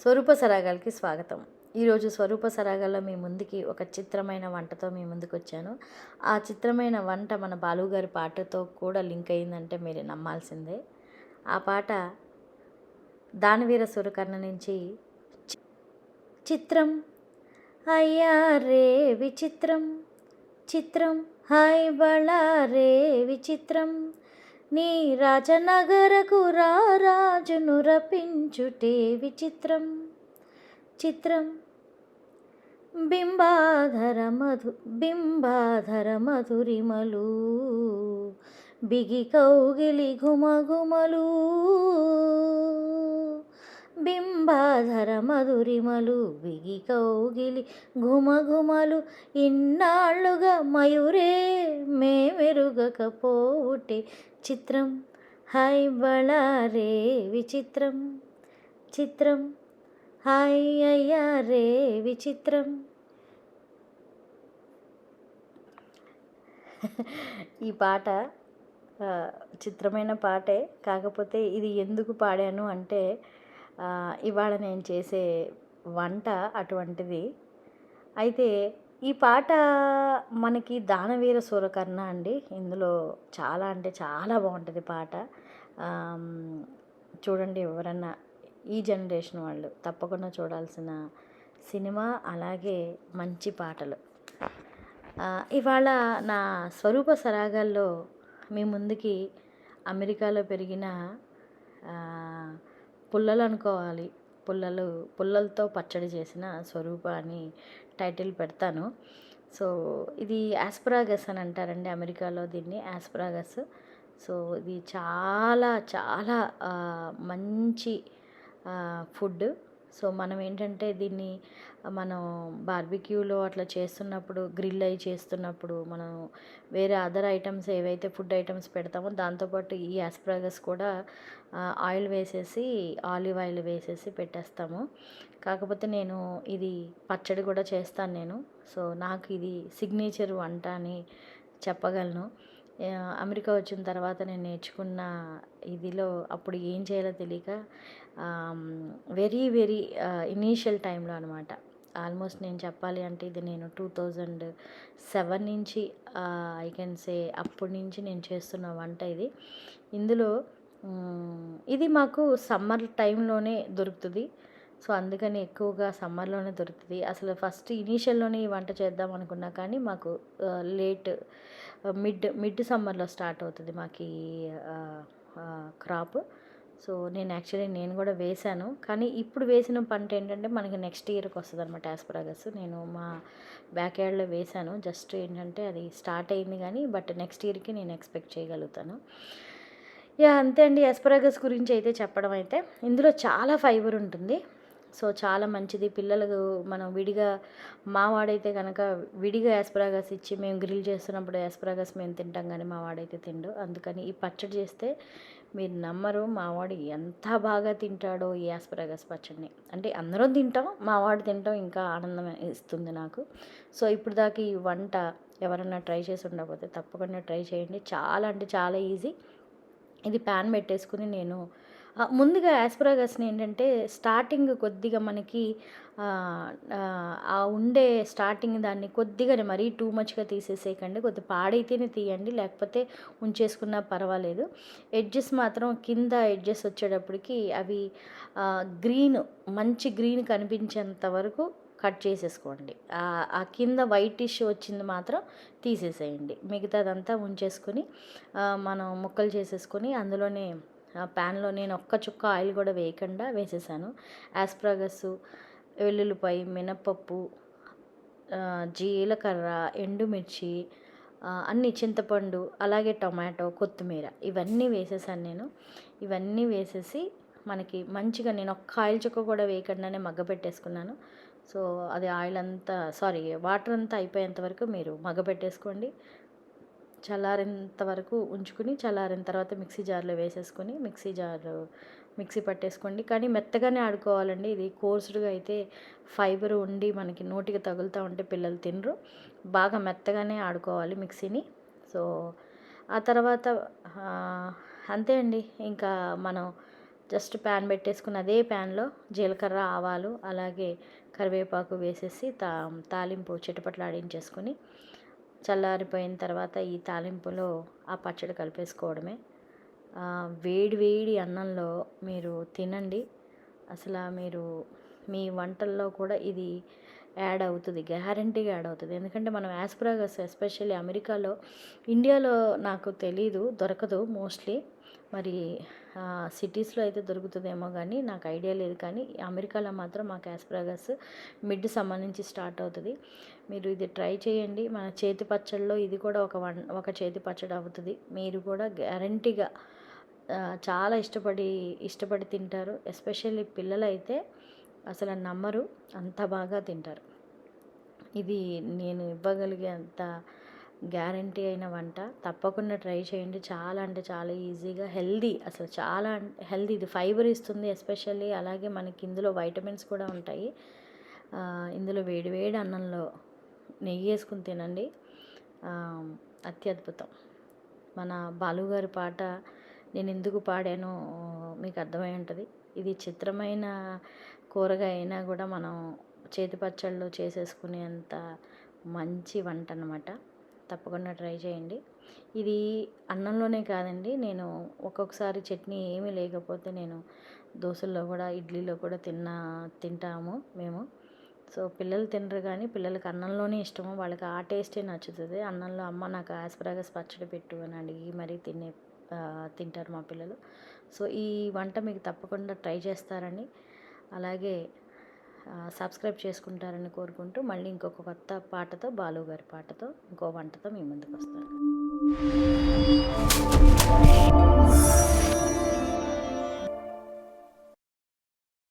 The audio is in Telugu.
స్వరూప సరాగాలకి స్వాగతం. ఈరోజు స్వరూప సరాగాల్లో మీ ముందుకి ఒక చిత్రమైన వంటతో మీ ముందుకు వచ్చాను. ఆ చిత్రమైన వంట మన బాలు గారి పాటతో కూడా లింక్ అయిందంటే మీరు నమ్మాల్సిందే. ఆ పాట దానవీర సురకర్ణ నుంచి చిత్రం. అయ్యా రే విచిత్రం. చిత్రం. హాయ్ బళా రే విచిత్రం. నీ రాజనగరకు రాజును రపించుటే విచిత్రం చిత్రం. బింబాధర మధు బింబాధర మధురిమలు బిగి కౌగిలి ఘుమఘుమలు. బింబాధర మధురిమలు బిగి కౌగిలి ఘుమఘుమలు ఇన్నాళ్ళుగా మయూరే మేమెరుగకపోవుటే చిత్రం. హాయ్ బళారే విచిత్రం. చిత్రం. హాయ్ అయ్యా రే విచిత్రం. ఈ పాట చిత్రమైన పాటే. కాకపోతే ఇది ఎందుకు పాడాను అంటే ఇవాళ నేను చేసే వంట అటువంటిది. అయితే ఈ పాట మనకి దానవీర సూరకర్ణ అండి. ఇందులో చాలా అంటే చాలా బాగుంటుంది పాట. చూడండి ఎవరన్నా ఈ జనరేషన్ వాళ్ళు తప్పకుండా చూడాల్సిన సినిమా అలాగే మంచి పాటలు. ఇవాళ నా స్వరూప సరాగాల్లో మీ ముందుకి అమెరికాలో పెరిగిన పుల్లలు అనుకోవాలి పుల్లలు పుల్లలతో పచ్చడి చేసిన స్వరూప అని టైటిల్ పెడతాను. సో ఇది యాస్పరాగస్ అని అంటారండి అమెరికాలో దీన్ని యాస్పరాగస్ సో ఇది చాలా చాలా మంచి ఫుడ్. సో మనం ఏంటంటే దీన్ని మనం బార్బిక్యూలో అట్లా చేస్తున్నప్పుడు గ్రిల్ అయి చేస్తున్నప్పుడు మనం వేరే అదర్ ఐటమ్స్ ఏవైతే ఫుడ్ ఐటమ్స్ పెడతామో దాంతోపాటు ఈ యాస్ప్రాగస్ కూడా ఆయిల్ వేసేసి ఆలివ్ ఆయిల్ వేసేసి పెట్టేస్తాము. కాకపోతే నేను ఇది పచ్చడి కూడా చేస్తాను నేను. సో నాకు ఇది సిగ్నేచర్ వంట అని చెప్పగలను. అమెరికా వచ్చిన తర్వాత నేను నేర్చుకున్న ఇదిలో అప్పుడు ఏం చేయాలో తెలియక వెరీ వెరీ ఇనీషియల్ టైంలో అనమాట ఆల్మోస్ట్ నేను చెప్పాలి అంటే ఇది నేను టూ థౌజండ్ సెవెన్ నుంచి ఐ కెన్ సే అప్పటి నుంచి నేను చేస్తున్న వంట ఇది. ఇందులో ఇది మాకు సమ్మర్ టైంలోనే దొరుకుతుంది. సో అందుకని ఎక్కువగా సమ్మర్లోనే దొరుకుతుంది. అసలు ఫస్ట్ ఇనీషియల్లోనే ఈ వంట చేద్దాం అనుకున్నా కానీ మాకు లేట్ మిడ్ మిడ్ సమ్మర్లో స్టార్ట్ అవుతుంది మాకు ఈ క్రాప్. సో నేను యాక్చువల్లీ నేను కూడా వేశాను. కానీ ఇప్పుడు వేసిన పంట ఏంటంటే మనకి నెక్స్ట్ ఇయర్కి వస్తుంది అనమాట యాస్పరాగస్ నేను మా బ్యాక్ యార్డ్లో వేశాను. జస్ట్ ఏంటంటే అది స్టార్ట్ అయింది కానీ బట్ నెక్స్ట్ ఇయర్కి నేను ఎక్స్పెక్ట్ చేయగలుగుతాను. యా అంతే అండి. ఎస్పరాగస్ గురించి అయితే చెప్పడం అయితే. ఇందులో చాలా ఫైబర్ ఉంటుంది. సో చాలా మంచిది. పిల్లలకు మనం విడిగా మా వాడైతే కనుక విడిగా యాస్పరాగస్ ఇచ్చి మేము గ్రిల్ చేస్తున్నప్పుడు యాస్పరాగస్ మేము తింటాం కానీ మా వాడైతే తిండు. అందుకని ఈ పచ్చడి చేస్తే మీరు నమ్మరు మావాడు ఎంత బాగా తింటాడో ఈ ఆస్పరాగస్ పచ్చడిని. అంటే అందరం తింటాం మావాడు తింటాం ఇంకా ఆనందం ఇస్తుంది నాకు. సో ఇప్పుడు దాకా ఈ వంట ఎవరన్నా ట్రై చేసి ఉండకపోతే తప్పకుండా ట్రై చేయండి. చాలా అంటే చాలా ఈజీ. ఇది ప్యాన్ పెట్టేసుకుని నేను ముందుగా యాస్పరాగస్ని ఏంటంటే స్టార్టింగ్ కొద్దిగా మనకి ఆ, ఉండే స్టార్టింగ్ దాన్ని కొద్దిగానే మరీ టూ మచ్గా తీసేసేయకండి. కొద్ది పాడైతేనే తీయండి లేకపోతే ఉంచేసుకున్నా పర్వాలేదు. ఎడ్జెస్ మాత్రం కింద ఎడ్జెస్ వచ్చేటప్పటికి అవి గ్రీన్ మంచి గ్రీన్ కనిపించేంత వరకు కట్ చేసేసుకోండి. ఆ- కింద వైటిష్ వచ్చింది మాత్రం తీసేసేయండి. మిగతాదంతా ఉంచేసుకొని మనం ముక్కలు చేసేసుకొని అందులోనే ప్యాన్లో నేను ఒక్క చుక్క ఆయిల్ కూడా వేయకుండా వేసేసాను. యాస్ప్రాగస్ వెల్లుల్లిపాయ మినపప్పు జీలకర్ర ఎండుమిర్చి అన్ని చింతపండు అలాగే టొమాటో కొత్తిమీర ఇవన్నీ వేసేసాను నేను. ఇవన్నీ వేసేసి మనకి మంచిగా నేను ఒక్క ఆయిల్ చుక్క కూడా వేయకుండానే మగ్గ పెట్టేసుకున్నాను. సో అది ఆయిల్ అంతా సారీ వాటర్ అంతా అయిపోయేంత వరకు మీరు మగ్గ పెట్టేసుకోండి. చల్లారేంత వరకు ఉంచుకుని చల్లారిన తర్వాత మిక్సీ జార్లో వేసేసుకొని మిక్సీ జార్ మిక్సీ పట్టేసుకోండి. కానీ మెత్తగానే ఆడుకోవాలండి. ఇది కోర్సుడుగా అయితే ఫైబర్ ఉండి మనకి నోటికి తగులుతూ ఉంటే పిల్లలు తినరు. బాగా మెత్తగానే ఆడుకోవాలి మిక్సీని. సో ఆ తర్వాత అంతే అండి. ఇంకా మనం జస్ట్ ప్యాన్ పెట్టేసుకుని అదే ప్యాన్లో జీలకర్ర ఆవాలు అలాగే కరివేపాకు వేసేసి తా తాలింపు చిటపట్లాడించేసుకొని చల్లారిపోయిన తర్వాత ఈ తాలింపులో ఆ పచ్చడి కలిపేసుకోవడమే. వేడి వేడి అన్నంలో మీరు తినండి. అసలు మీరు మీ వంటల్లో కూడా ఇది యాడ్ అవుతుంది గ్యారంటీగా యాడ్ అవుతుంది. ఎందుకంటే మనం యాస్ప్రాగస్ ఎస్పెషల్లీ అమెరికాలో ఇండియాలో నాకు తెలీదు దొరకదు మోస్ట్లీ. మరి సిటీస్లో అయితే దొరుకుతుందేమో కానీ నాకు ఐడియా లేదు. కానీ అమెరికాలో మాత్రం మాకు క్యాస్ప్రాగస్ మిడ్ సమ్మర్ నుంచి స్టార్ట్ అవుతుంది. మీరు ఇది ట్రై చేయండి. మన చేతి పచ్చడిలో ఇది కూడా ఒక వన్ ఒక చేతి పచ్చడి అవుతుంది. మీరు కూడా గ్యారంటీగా చాలా ఇష్టపడి ఇష్టపడి తింటారు. ఎస్పెషల్లీ పిల్లలైతే అసలు నమ్మరు. అంత బాగా తింటారు. ఇది నేను ఇవ్వగలిగే అంత గ్యారంటీ అయిన వంట. తప్పకుండా ట్రై చేయండి. చాలా అంటే చాలా ఈజీగా హెల్దీ. అసలు చాలా హెల్దీ. ఇది ఫైబర్ ఇస్తుంది ఎస్పెషల్లీ. అలాగే మనకి ఇందులో వైటమిన్స్ కూడా ఉంటాయి. ఇందులో వేడి వేడి అన్నంలో నెయ్యి వేసుకుని తినండి. అత్యద్భుతం. మన బాలుగారి పాట నేను ఎందుకు పాడానో మీకు అర్థమై ఉంటుంది. ఇది చిత్రమైన కూరగాయ అయినా కూడా మనం చేతి పచ్చళ్ళు చేసేసుకునేంత మంచి వంట అన్నమాట. తప్పకుండా ట్రై చేయండి. ఇది అన్నంలోనే కాదండి నేను ఒక్కొక్కసారి చట్నీ ఏమీ లేకపోతే నేను దోశల్లో కూడా ఇడ్లీలో కూడా తిన్నా తింటాము మేము. సో పిల్లలు తినరు కానీ పిల్లలకి అన్నంలోనే ఇష్టము వాళ్ళకి ఆ టేస్టే నచ్చుతుంది. అన్నంలో అమ్మ నాకు ఆస్పరాగస్ పచ్చడి పెట్టు అని అడిగి మరీ తినే తింటారు మా పిల్లలు. సో ఈ వంట మీకు తప్పకుండా ట్రై చేస్తారని అలాగే సబ్స్క్రైబ్ చేసుకుంటారని కోరుకుంటూ మళ్ళీ ఇంకొక కొత్త పాటతో బాలు గారి పాటతో ఇంకో వంటతో మీ ముందుకు వస్తాను.